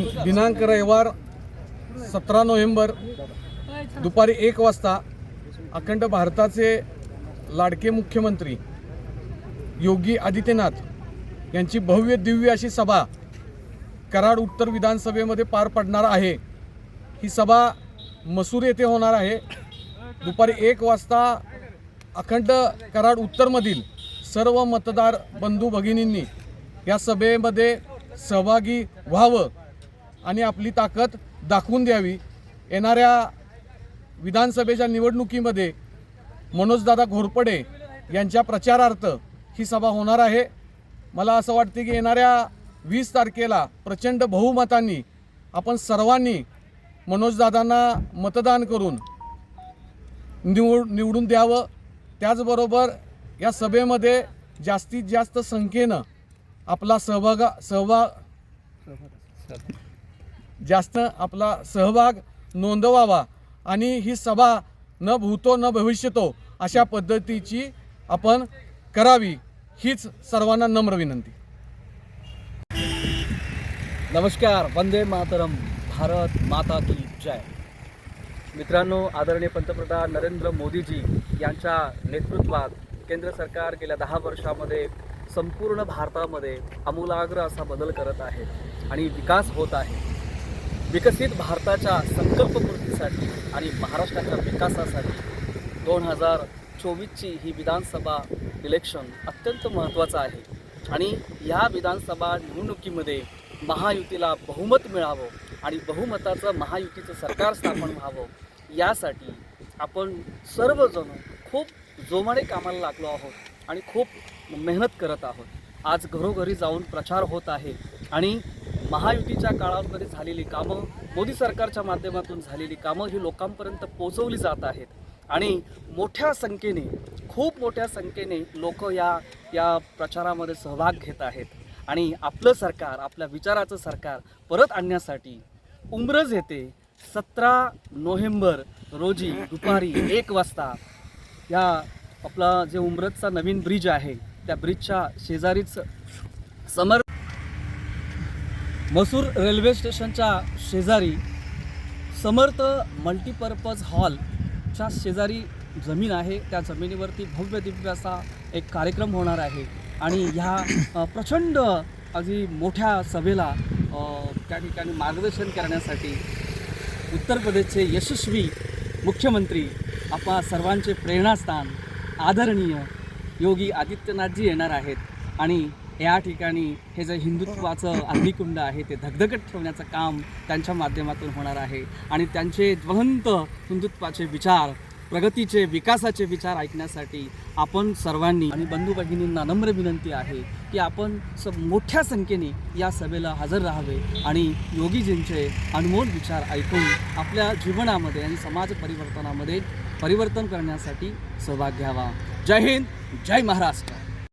दिनांक रविवार सतरा नोव्हेंबर दुपारी एक वाजता अखंड भारताचे लाडके मुख्यमंत्री योगी आदित्यनाथ यांची भव्य दिव्य अशी सभा कराड उत्तर विधानसभेमध्ये पार पडणार आहे. ही सभा मसूर येथे होणार आहे. दुपारी एक वाजता अखंड कराड उत्तरमधील सर्व मतदार बंधू भगिनींनी या सभेमध्ये सहभागी व्हावं. आणि आपली ताकद दाखवून द्यावी. येणाऱ्या विधानसभेच्या निवडणुकीमध्ये मनोजदादा घोरपडे यांच्या प्रचारार्थ ही सभा होणार आहे. मला असं वाटते की येणाऱ्या वीस तारखेला प्रचंड बहुमतांनी आपण सर्वांनी मनोजदादांना मतदान करून निवड निवडून द्यावं. त्याचबरोबर या सभेमध्ये जास्तीत जास्त संख्येनं आपला सहभाग सहभाग जास्त आपला सहभाग नोंदवावा आणि ही सभा न भूतो न भविष्यतो अशा पद्धतीची आपण करावी हीच सर्वांना नम्र विनंती. नमस्कार वंदे मातरम भारत माता की जय. मित्रांनो आदरणीय पंतप्रधान नरेंद्र मोदीजी यांच्या नेतृत्वात केंद्र सरकार गेल्या दहा वर्षामध्ये संपूर्ण भारतामध्ये आमूलाग्र असा बदल करत आहे आणि विकास होत आहे. विकसित भारताच्या संकल्पपूर्तीसाठी आणि महाराष्ट्राच्या विकासासाठी दोन हजार चोवीसची ही विधानसभा इलेक्शन अत्यंत महत्त्वाचं आहे. आणि या विधानसभा निवडणुकीमध्ये महायुतीला बहुमत मिळावं आणि बहुमताचं महायुतीचं सरकार स्थापन व्हावं यासाठी आपण सर्वजण खूप जोमाने कामाला लागलो आहोत आणि खूप मेहनत करत आहोत. आज घरोघरी जाऊन प्रचार होत आहे आणि महायुतीच्या काळामध्ये झालेली कामं मोदी सरकारच्या माध्यमातून झालेली कामं ही लोकांपर्यंत पोचवली जात आहेत. आणि मोठ्या संख्येने खूप मोठ्या संख्येने लोक या या प्रचारामध्ये सहभाग घेत आहेत. आणि आपलं सरकार आपल्या विचाराचं सरकार परत आणण्यासाठी उमरज येथे सतरा नोव्हेंबर रोजी दुपारी एक वाजता. या आपला जे उमरजचा नवीन ब्रिज आहे त्या ब्रिजच्या शेजारीच समर मसूर रेल्वे स्टेशनच्या शेजारी समर्थ मल्टीपर्पज हॉलच्या शेजारी जमीन आहे. त्या जमिनीवरती भव्य दिव्य असा एक कार्यक्रम होणार आहे. आणि ह्या प्रचंड अगदी मोठ्या सभेला त्या ठिकाणी मार्गदर्शन करण्यासाठी उत्तर प्रदेशचे यशस्वी मुख्यमंत्री आपा सर्वांचे प्रेरणास्थान आदरणीय योगी आदित्यनाथजी येणार आहेत. आणि या ठिकाणी हे जे हिंदुत्वाचं अग्निकुंड आहे ते धगधगत ठेवण्याचं काम त्यांच्या माध्यमातून होणार आहे. आणि त्यांचे ज्वलंत हिंदुत्वाचे विचार प्रगतीचे विकासाचे विचार ऐकण्यासाठी आपण सर्वांनी आणि बंधू भगिनींना नम्र विनंती आहे की आपण स मोठ्या संख्येने या सभेला हजर राहावे आणि योगीजींचे अनमोल विचार ऐकून आपल्या जीवनामध्ये आणि समाज परिवर्तनामध्ये परिवर्तन करण्यासाठी सहभाग घ्यावा. जय हिंद जय महाराष्ट्र.